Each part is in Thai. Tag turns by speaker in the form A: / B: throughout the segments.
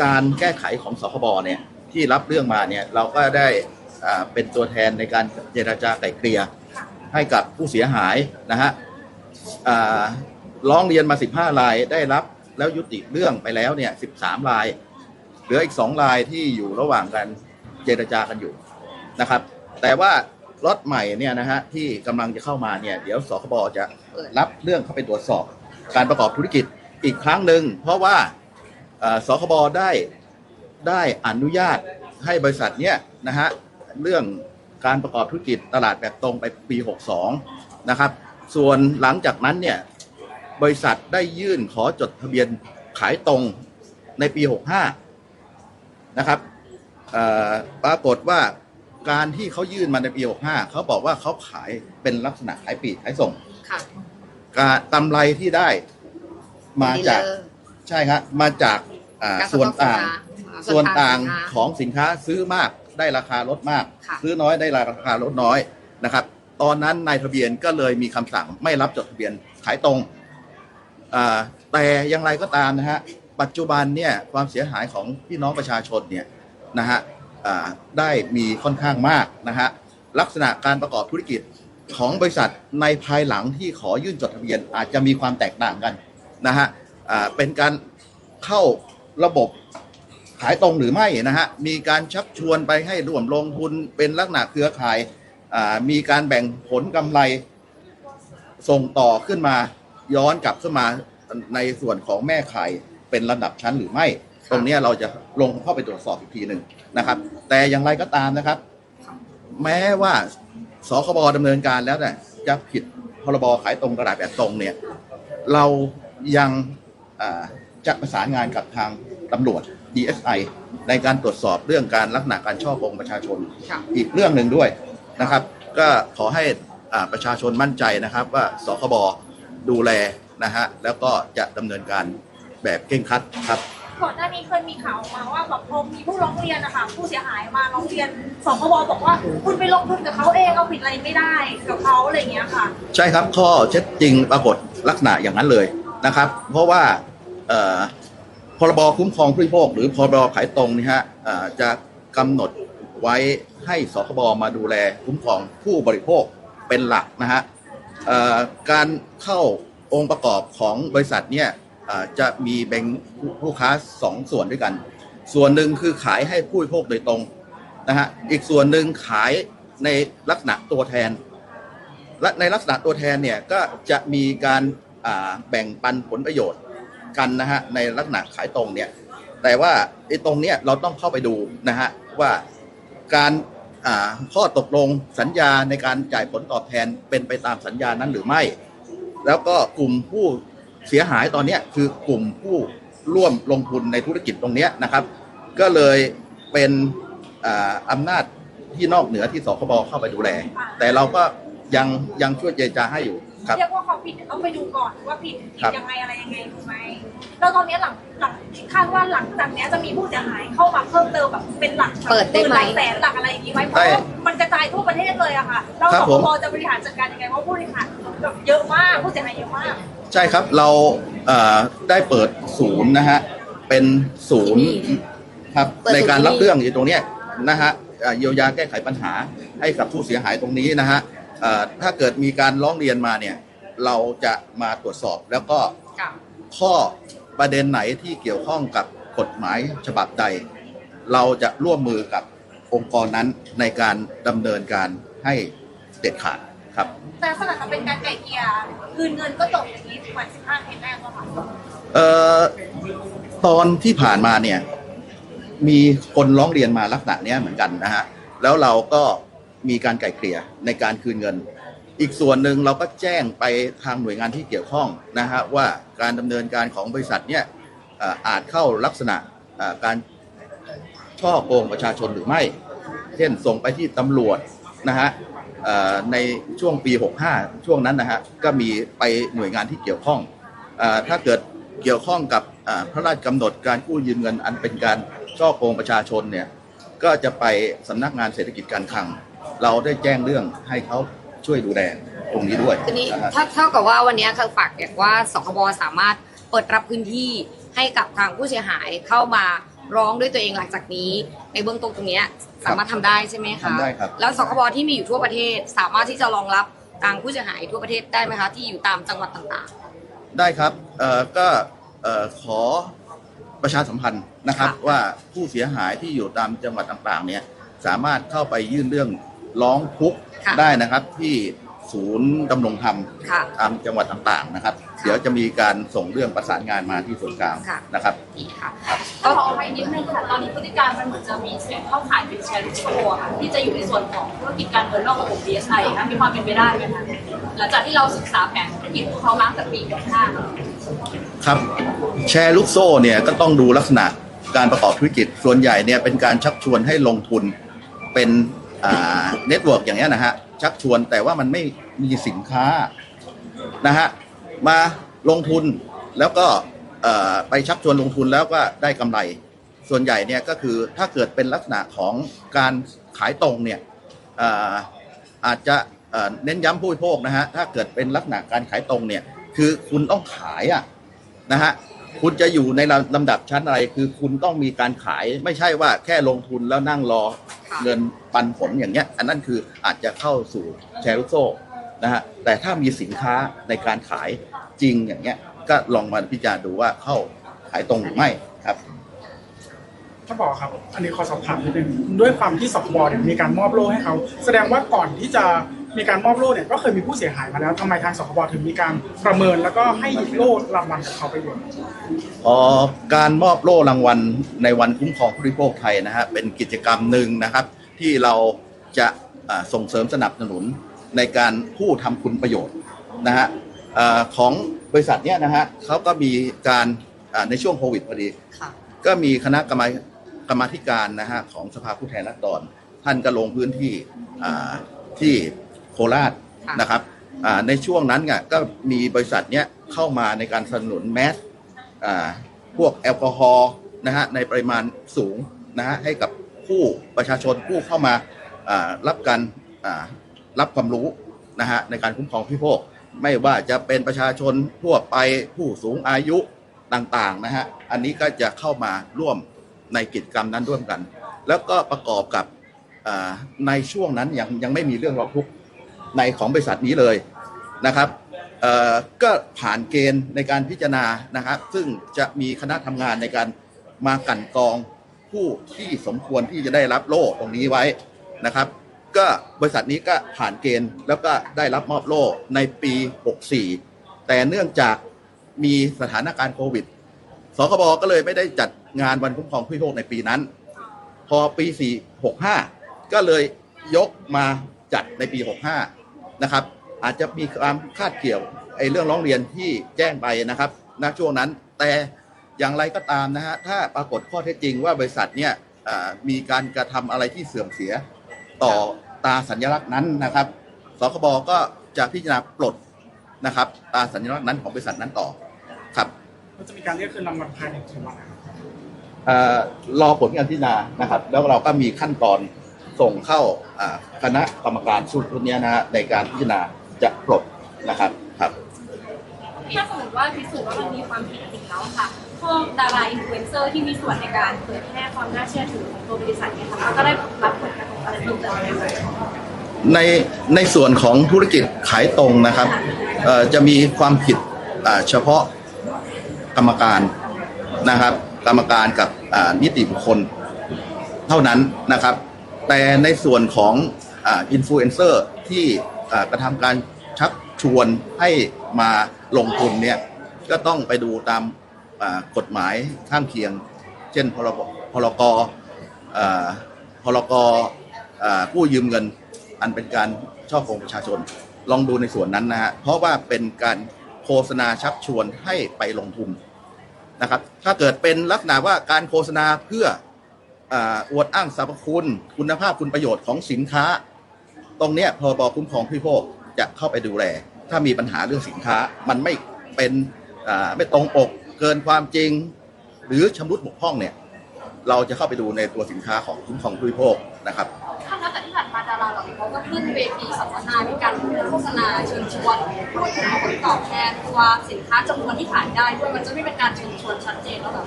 A: การแก้ไขของสคบเนี่ยที่รับเรื่องมาเนี่ยเราก็ได้อ่าเป็นตัวแทนในการเจราจาไกล่เกลี่ยให้กับผู้เสียหายนะฮะอ่าร้องเรียนมา 15 รายได้รับแล้วยุติเรื่องไปแล้วเนี่ย 13 ราย เหลืออีก 2 รายที่อยู่ระหว่างการเจรจากันอยู่นะครับ แต่ว่ารถใหม่เนี่ยนะฮะที่กำลังจะเข้ามาเนี่ยเดี๋ยวสคบจะรับเรื่องเข้าไปตรวจสอบ การประกอบธุรกิจอีกครั้งหนึ่งเพราะว่า สคบได้ได้อนุญาตให้บริษัทเนี้ยนะฮะเรื่องการประกอบธุรกิจตลาดแบบตรงไปปี 62 นะครับ ส่วนหลังจากนั้นเนี่ยบริษัทได้ยื่นขอจดทะเบียนขายตรงในปี 65 นะครับเอ่อปรากฏว่าการที่เขายื่นมาในปี 65 เขาบอกว่าเขาขายเป็นลักษณะขายปลีกขายส่ง
B: ค่ะ
A: การกำไรที่ได้มาจาก
B: ดีลเลอร์
A: ใช่ครับมาจาก อ่า
B: การ
A: ส่วนต่าง
B: ส่
A: ส่
B: ว
A: วนน
B: ต่า
A: ต่างง
B: สินค้า
A: ของสินค้าซื้อมากได้ราคาลดมาก
B: ค่ะ
A: ซื้อน้อยได้ราคาลดน้อยนะครับ ตอนนั้นนายทะเบียนก็เลยมีคำสั่งไม่รับจดทะเบียนขายตรงอ่าแต่อย่างไรก็ตามนะฮะปัจจุบันเนี่ยความเสียหายของพี่น้องประชาชนเนี่ยนะฮะอ่าได้มีค่อนข้างมากนะฮะลักษณะการประกอบธุรกิจของบริษัทในภายหลังที่ขอยื่นจดทะเบียนอาจจะมีความแตกต่างกันนะฮะอ่าเป็นการเข้า ระบบขายตรงหรือไม่นะฮะ มีการชักชวนไปให้ร่วมลงทุนเป็นลักษณะเครือข่ายอ่ามีการแบ่งผลกำไรส่งต่อขึ้นมาย้อนกลับขึ้นมาในส่วนของแม่ขายเป็นระดับชั้นหรือไม่ ตรงเนี้ยเราจะลงเข้าไปตรวจสอบอีกทีหนึ่งนะครับ แต่อย่างไรก็ตามนะครับ แม้ว่าสคบดำเนินการแล้วเนี่ยจะผิดพรบขายตรงกระดาษแบบตรงเนี่ย เรายังอ่า จะประสานงานกับทางตำรวจ DSI ในการตรวจสอบเรื่องการลักษณะการช่อโกงประชาชน
B: ค่ะ
A: อีกเรื่องหนึ่งด้วยนะครับ ก็ขอให้อ่าประชาชนมั่นใจนะครับว่าสคบดูแลนะฮะแล้วก็จะดำเนินการแบบเข่งครัดครับ
C: ก่อนหน้านี้เคยมีข่าวออกมาว่าแบบพอมีผู้ร้องเรียนนะคะผู้เสียหายมาร้องเรียนสคบบอกว่า คุณไปลงทุนกับเขาเองเอาผิดอะไรไม่ได้กับเขาอะไรอย่างเงี้ยค่ะ
A: ใช่ครับข้อเท็จจริงปรากฏลักษณะอย่างนั้นเลยนะครับ เพราะว่าเอ่อ พรบคุ้มครองผู้บริโภค หรือพรบขายตรงนี่ฮะเอ่อจะกำหนดไว้ให้สคบมาดูแลคุ้มครองผู้บริโภคเป็นหลักนะฮะเอ่อการเข้าองค์ประกอบของบริษัทเนี่ยเอ่อจะมีแบ่งผู้ค้าสองส่วนด้วยกัน ส่วนหนึ่งคือขายให้ผู้บริโภคโดยตรงนะฮะอีกส่วนหนึ่งขายในลักษณะตัวแทน และในลักษณะตัวแทนเนี่ยก็จะมีการแบ่งปันผลประโยชน์ กันนะฮะในลักษณะขายตรงเนี่ยแต่ว่าไอ้ตรงเนี้ยเราต้องเข้าไปดูนะฮะว่าการข้อตกลงสัญญาในการจ่ายผลตอบแทนเป็นไปตามสัญญานั้นหรือไม่ แล้วก็กลุ่มผู้เสียหายตอนเนี้ยคือกลุ่มผู้ร่วมลงทุนในธุรกิจตรงเนี้ยนะครับ ก็เลยเป็นออำนาจที่นอกเหนือที่สคบเข้าไปดูแล แต่เราก็ยังยังช่วยเจรจาให้อยู่
C: เรียกว่าเขาผิดต้องไปดูก่อนว่าผิดผิ
A: ครั
C: ด
A: บ
C: ยังไงอะไรยังไงถูกไหมแล้วตอนนี้หลังหลังคาดว่าหลังจากเนี้ยจะมีผู้เสียหายเข้ามาเพิ่มเติมแบบเป็นหลัก
B: เปิดได้ไหม
C: ลักแสนหลักอะไรอย่างนี้ไหมเพราะว่ามันกระจายทั่วประเทศเลยอะค่ะเรา
A: ครั
C: ส
A: บ
C: ค
A: ผม
C: บจะบริหารจัดการยังไงเพราะผู้บริหารแบบเยอะมากผู้เสียหายเยอะมาก
A: ใช่ครับเราเอ่อได้เปิดศูนย์นะฮะเป็นศูนย์ครับ
B: เปิดศูนย์
A: ในการรับ
B: ที่นี่
A: เรื่องอยู่ตรงเนี้ยนะฮะเอ่อเยียวยาแก้ไขปัญหาให้กับผู้เสียหายตรงนี้นะฮะเอ่อ ถ้าเกิดมีการร้องเรียนมาเนี่ยเราจะมาตรวจสอบแล้วก็
B: ค่ะ
A: ข้อประเด็นไหนที่เกี่ยวข้องกับกฎหมายฉบับใด เราจะร่วมมือกับองค์กรนั้นในการดำเนินการให้เด็ดขาดครับ
C: แต่ลักษณะจะเป็นการไก่เกลี่ยคืนเงินก็จบอย่างนี้เหมือนสิบห้าเคสแรกก็ค่ะ
A: เอ่อตอนที่ผ่านมาเนี่ยมีคนร้องเรียนมาลักษณะเนี้ยเหมือนกันนะฮะแล้วเราก็ มีการไกล่เกลี่ยในการคืนเงิน อีกส่วนหนึ่งเราก็แจ้งไปทางหน่วยงานที่เกี่ยวข้องนะฮะว่าการดำเนินการของบริษัทเนี่ยอาจเข้าลักษณะการช่อโกงประชาชนหรือไม่ เช่นส่งไปที่ตำรวจนะฮะในช่วงปี 65 ช่วงนั้นนะฮะก็มีไปหน่วยงานที่เกี่ยวข้องอถ้าเกิดเกี่ยวข้องกับพระราชกำหนดการกู้ยืมเงินอันเป็นการช่อโกงประชาชนเนี่ยก็จะไปสำนักงานเศรษฐกิจการคลัง เราได้แจ้งเรื่องให้เขาช่วยดูแลตรงนี้ด้วย
B: ทีนี้
A: นะฮะ
B: ถ้าเท่ากับว่าวันนี้คือฝากอยากว่าสคบสามารถเปิดรับพื้นที่ให้กับทางผู้เสียหายเข้ามาร้องด้วยตัวเองหลังจากนี้ ในเบื้องต้นตรงเนี้ยสามารถทำได้ใช่ไหมคะ
A: ทำได้ครับ
B: แล้วสคบที่มีอยู่ทั่วประเทศสามารถที่จะรองรับทางผู้เสียหายทั่วประเทศได้ไหมคะที่อยู่ตามจังหวัดต่าง
A: ได้ครับเอ่อก็เอ่อขอประชาสัมพันธ์นะครับ
B: ค่ะ
A: ว่าผู้เสียหายที่อยู่ตามจังหวัดต่างๆเนี่ยสามารถเข้าไปยื่นเรื่อง ร้องทุกข์
B: ค่ะ
A: ได้นะครับที่ศูนย์ดำรงธรรม
B: ๆค่ะ
A: ตามจังหวัดต่างๆนะครับ เดี๋ยวจะมีการส่งเรื่องประสานงานมาที่ส่วนกลาง
B: ค่ะ
A: นะครับ
B: ดีค่ะ
C: ก็ขอไปนิดนึงค่ะ ตอนนี้พฤติการมันเหมือนจะมีเสียงเข้าขายเป็นแชร์ลูกโซ่อะค่ะที่จะอยู่ในส่วนของธุรกิจการเงินนอกระบบ DSI นะมีความเป็นไปได้ไหมคะหลังจากที่เราศึกษาแผนธุรกิจของเขามาตั้งแต่ปี65
A: ครับแชร์ลูกโซ่เนี่ยก็ต้องดูลักษณะการประกอบธุรกิจส่วนใหญ่เนี่ยเป็นการชักชวนให้ลงทุนเป็น เน็ตเวิร์กอย่างเงี้ยนะฮะชักชวนแต่ว่ามันไม่มีสินค้านะฮะมาลงทุนแล้วก็ไปชักชวนลงทุนแล้วก็ได้กำไร ส่วนใหญ่เนี่ยก็คือถ้าเกิดเป็นลักษณะของการขายตรงเนี่ยเอ่อาจจะเเน้นย้ำผู้บริโภคนะฮะถ้าเกิดเป็นลักษณะการขายตรงเนี่ยคือคุณต้องขายอะนะฮะคุณจะอยู่ในลำดับชั้นอะไร คือคุณต้องมีการขายไม่ใช่ว่าแค่ลงทุนแล้วนั่งรอ เงินปันผลอย่างเงี้ย อันนั้นคืออาจจะเข้าสู่แชร์ลูกโซ่นะฮะแต่ถ้ามีสินค้าในการขายจริงอย่างเงี้ย ก็ลองมาพิจารณาดูว่าเข้าขายตรงหรือไม่ครับ
D: ถ้าบอกครับ อันนี้ขอสอบถามนิดนึงด้วยความที่สคบเนี่ยมีการมอบโล่ให้เขา แสดงว่าก่อนที่จะ มีการมอบโล่เนี่ยก็เคยมีผู้เสียหายมาแล้วทำไมทางสคบถึงมีการประเมินแล้วก็ให้โล่รางวัลกับเขาไปด้วย
A: เอ่อการมอบโล่รางวัลในวันคุ้มครองผู้บริโภคไทยนะฮะเป็นกิจกรรมหนึ่งนะครับ ที่เราจะอ่าส่งเสริมสนับสนุนในการผู้ทำคุณประโยชน์นะฮะเอ่อของบริษัทเนี้ยนะฮะเขาก็มีการอ่าในช่วงโควิดพอดี
B: ค่ะ
A: ก็มีคณะกรรมกรรมาธิการนะฮะของสภาผู้แทนราษฎรท่านก็ลงพื้นที่อ่าที่ โคราช
B: ค่ะ
A: นะครับอ่าในช่วงนั้นเนี่ยก็มีบริษัทเนี้ยเข้ามาในการสนับสนุนแมสอ่าพวกแอลกอฮอล์นะฮะในปริมาณสูงนะฮะให้กับผู้ประชาชนผู้เข้ามาอ่ารับการอ่ารับความรู้นะฮะในการคุ้มครองผู้บริโภคไม่ว่าจะเป็นประชาชนทั่วไปผู้สูงอายุต่างๆนะฮะอันนี้ก็จะเข้ามาร่วมในกิจกรรมนั้นร่วมกัน แล้วก็ประกอบกับอ่าในช่วงนั้นยังยังไม่มีเรื่องร้องทุกข์ ในของบริษัทนี้เลยนะครับก็ผ่านเกณฑ์ในการพิจารณานะครับ ซึ่งจะมีคณะทำงานในการมากันกองผู้ที่สมควรที่จะได้รับโล่ตรงนี้ไว้นะครับ ก็บริษัทนี้ก็ผ่านเกณฑ์แล้วก็ได้รับมอบโล่ในปี 64 แต่เนื่องจากมีสถานการณ์โควิดสคบก็เลยไม่ได้จัดงานวันคุ้มครองผู้บริโภคในปีนั้น พอปี 4 65 ก็เลยยกมาจัดในปี 65 นะครับ อาจจะมีความคาดเกี่ยวไอ้เรื่องร้องเรียนที่แจ้งไปนะครับณช่วงนั้น แต่อย่างไรก็ตามนะฮะถ้าปรากฏข้อเท็จจริงว่าบริษัทเนี่ยอ่ามีการกระทำอะไรที่เสื่อมเสียต่อตาสัญลักษณ์นั้นนะครับสคบก็จะพิจารณาปลดนะครับ ตาสัญลักษณ์นั้นของบริษัทนั้นต่อครับ
D: ก็จะมีการเรียกคืนรางวัลภายในกี่วันนะครับ
A: เอ่อรอผลการพิจารณานะครับ แล้วเราก็มีขั้นตอน ส่งเข้าอ่าคณะกรรมการชุดชุดเนี้ยนะฮะในการพิจารณาจะปลดนะครับครับ
C: ถ้าสมมติว่าพิสูจน์ว่ามันมีความผิดจริงแล้วค่ะพวกดาราอินฟลูเอนเซอร์ที่มีส่วนในการเผยแพร่ความน่าเชื่อถือของตัวบริษัทเนี่ยค่ะก็ได้รับผลกระทบอะไรเพิ่มเติมไหมคะ
A: ในในส่วนของธุรกิจขายตรงนะครับเอ่อจะมีความผิดอ่าเฉพาะกรรมการนะครับ กรรมการกับอ่านิติบุคคลเท่านั้นนะครับ แต่ในส่วนของอินฟลูเอนเซอร์ที่กระทำการชักชวนให้มาลงทุนเนี่ยก็ต้องไปดูตามกฎหมายข้างเคียง เช่นพรบพรกพรกกู้ยืมเงิน อันเป็นการช่อโกงประชาชน ลองดูในส่วนนั้นนะฮะเพราะว่าเป็นการโฆษณาชักชวนให้ไปลงทุนนะครับ ถ้าเกิดเป็นลักษณะว่าการโฆษณาเพื่อ อวดอ้างสรรพคุณ คุณภาพคุณประโยชน์ของสินค้า ตรงเนี้ยพรบคุ้มครองผู้บริโภคจะเข้าไปดูแล ถ้ามีปัญหาเรื่องสินค้ามันไม่เป็นไม่ตรงปกเกินความจริง หรือชำรุดบกพร่องเนี่ยเราจะเข้าไปดูในตัวสินค้าของคุ้มครองผู้บริโภคนะครับ
C: ถ้าแล้วแต่ที่ผ่านเขาก็ขึ้นเวทีสัมมนามีการโฆษณาเชิญชวนพูดถึงผลตอบแทนตัวสินค้าจำนวนที่ขายได้ด้วยมันจะไม่เป็นการเชิญชวนชัดเจนแล้วแบบ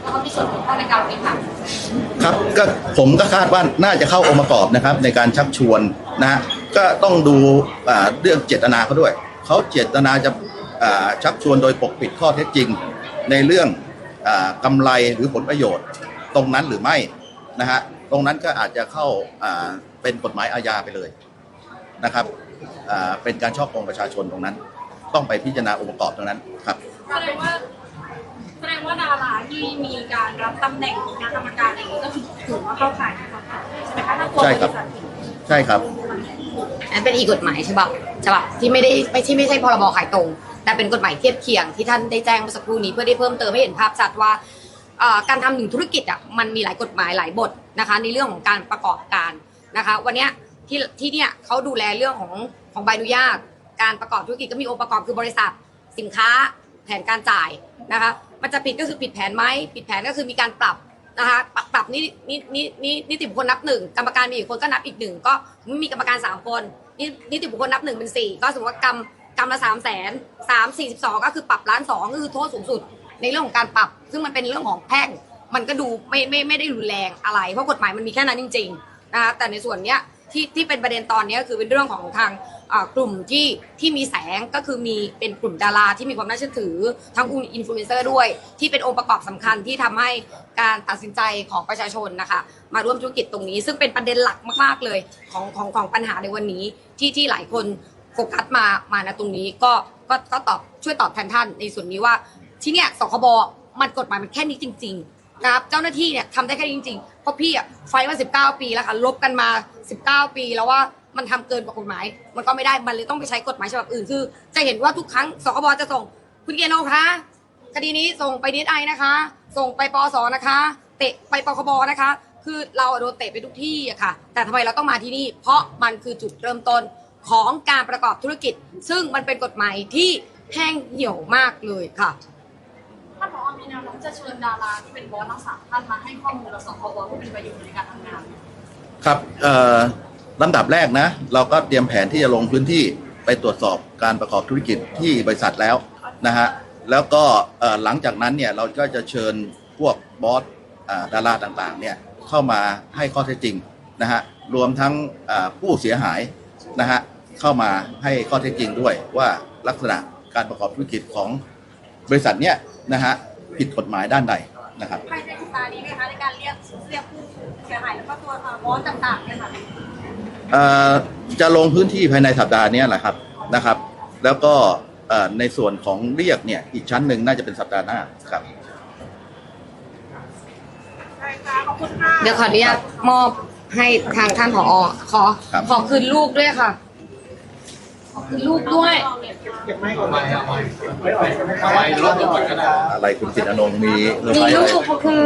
C: แล้วเขามีส่วนเกี่ยวข้อในการบริหาร
A: ครับก็ผมก็คาดว่าน่าจะเข้าองค์ประกอบนะครับในการชักชวนนะฮะก็ต้องดูเรื่องเจตนาเขาด้วยเขาเจตนาจะาชักชวนโดยปกปิดข้อเท็จจริง ในเรื่องอากำไรหรือผลประโยชน์ตรงนั้นหรือไม่นะฮะ ตรงนั้นก็อาจจะเข้าอ่าเป็นกฎหมายอาญาไปเลยนะครับอ่าเป็นการช่อโกงประชาชนตรงนั้น ต้องไปพิจารณาองค์ประกอบตรงนั้นครับ
C: แสดงว่าแสดงว่าดาราที่มีการรับตำแหน่งคณะกรรมการอะไรอย่างนี้ก็ถือถือว่าเข้าข่ายนะคะใช่ไหมคะถ้าตัว
A: ใช่ครับ
C: บริษัท
A: ใช่ครับ
B: อันเป็นอีกกฎหมายฉบับฉบับที่ไม่ได้ไม่ใช่ไม่ใช่พรบขายตรง แต่เป็นกฎหมายเทียบเคียงที่ท่านได้แจ้งเมื่อสักครู่นี้เพื่อได้เพิ่มเติมให้เห็นภาพชัดว่าเอ่อการทำหนึ่งธุรกิจอะมันมีหลายกฎหมายหลายบท นะคะ ในเรื่องของการประกอบการนะคะ วันนี้ที่ที่เนี่ยเขาดูแลเรื่องของของใบอนุญาต การประกอบธุรกิจก็มีองค์ประกอบคือบริษัทสินค้าแผนการจ่ายนะคะ มันจะผิดก็คือผิดแผนไหมผิดแผนก็คือมีการปรับนะคะปรับปรับนี่นี่นี่นี่นิติบุคคลนับหนึ่งกรรมการมีอีกคนก็นับอีกหนึ่งก็ม่มีกรรมการสามคนนี่นิติบุคคลนับหนึ่งเป็นสี่ก็สมมติว่ากรรมกรรมละสามแสนสามสี่สิบสองก็คือปรับล้านสองก็คือโทษสูงสุด ในเรื่องของการปรับ ซึ่งมันเป็นเรื่องของแพ่ง มันก็ดูไม่ไม่ไม่ได้รุนแรงอะไร เพราะกฎหมายมันมีแค่นั้นจริงๆนะคะแต่ในส่วนเนี้ยที่ที่เป็นประเด็นตอนนี้ยคือเป็นเรื่องของทางกลุ่มที่ที่มีแสงก็คือมีเป็นกลุ่มดาราที่มีความน่าเชื่อถือทั้งอินฟลูเอนเซอร์ด้วย ที่เป็นองค์ประกอบสำคัญที่ทำให้การตัดสินใจของประชาชนนะคะมาร่วมธุรกิจตรงนี้ ซึ่งเป็นประเด็นหลักมากๆเลยของของของปัญหาในวันนี้ที่ที่หลายคนโฟกัสมามาณตรงนี้ก็ก็ก็ตอบช่วยตอบแทนท่านในส่วนนี้ว่าที่เนี่ยสคบมันกฎหมายมันแค่นี้จริง ๆ นะครับเจ้าหน้าที่เนี่ยทำได้แค่นี้จริงๆเพราะพี่อะไฟท์มา19 ปีแล้วค่ะลบกันมา 19 ปีแล้วว่ามันทำเกินกว่ากฎหมาย มันก็ไม่ได้มันเลยต้องไปใช้กฎหมายฉบับอื่นคือ จะเห็นว่าทุกครั้งสคบจะส่ง คุณเกียรติโนคะคดีนี้ส่งไปดีไอนะคะ ส่งไปปอสนะคะ เตะไปปคบนะคะ คือเราโดนเตะไปทุกที่อะค่ะ แต่ทำไมเราต้องมาที่นี่ เพราะมันคือจุดเริ่มต้นของการประกอบธุรกิจ ซึ่งมันเป็นกฎหมายที่แห้งเหี่ยวมากเลยค่ะ
C: ท่ามีแนวโน้มจะเชิญดาราที่เป็นบอสทั้งสามท่านมาให้ข้อมูลกับสคบเพื่อเป็นประโยชน์ในการทำงาน
A: ครับเอ่อลำดับแรกนะ เราก็เตรียมแผนที่จะลงพื้นที่ไปตรวจสอบการประกอบธุรกิจที่บริษัทแล้วนะฮะแล้วก็หลังจากนั้นเนี่ยเราก็จะเชิญพวกบอสดาราต่างๆเนี่ยเข้ามาให้ข้อเท็จจริงนะฮะรวมทั้งผู้เสียหายนะฮะเข้ามาให้ข้อเท็จจริงด้วยว่าลักษณะการประกอบธุรกิจของบริษัทเนี่ยนะฮะ ผิดกฎหมายด้านใดนะครับ
C: ภายในสัปดาห์นี้ไหมคะในการเรียกเรียกผู้เสียหายแล้วก็ตัวบอสต่างๆเนี่ยค่ะ
A: เอ่อจะลงพื้นที่ภายในสัปดาห์เนี้แหละครับนะครับ แล้วก็เอ่อในส่วนของเรียกเนี่ยอีกชั้นหนึ่งน่าจะเป็นสัปดาห์หน้าครับ
B: เดี๋ยวขออนุญาตมอบให้ทางท่านผอขอ
A: ครับ
B: ขอคืนลูกด้วยค่ะ คือลูกด้วย
A: อะไรคุณจิตอนงมี
B: มีลูกคือ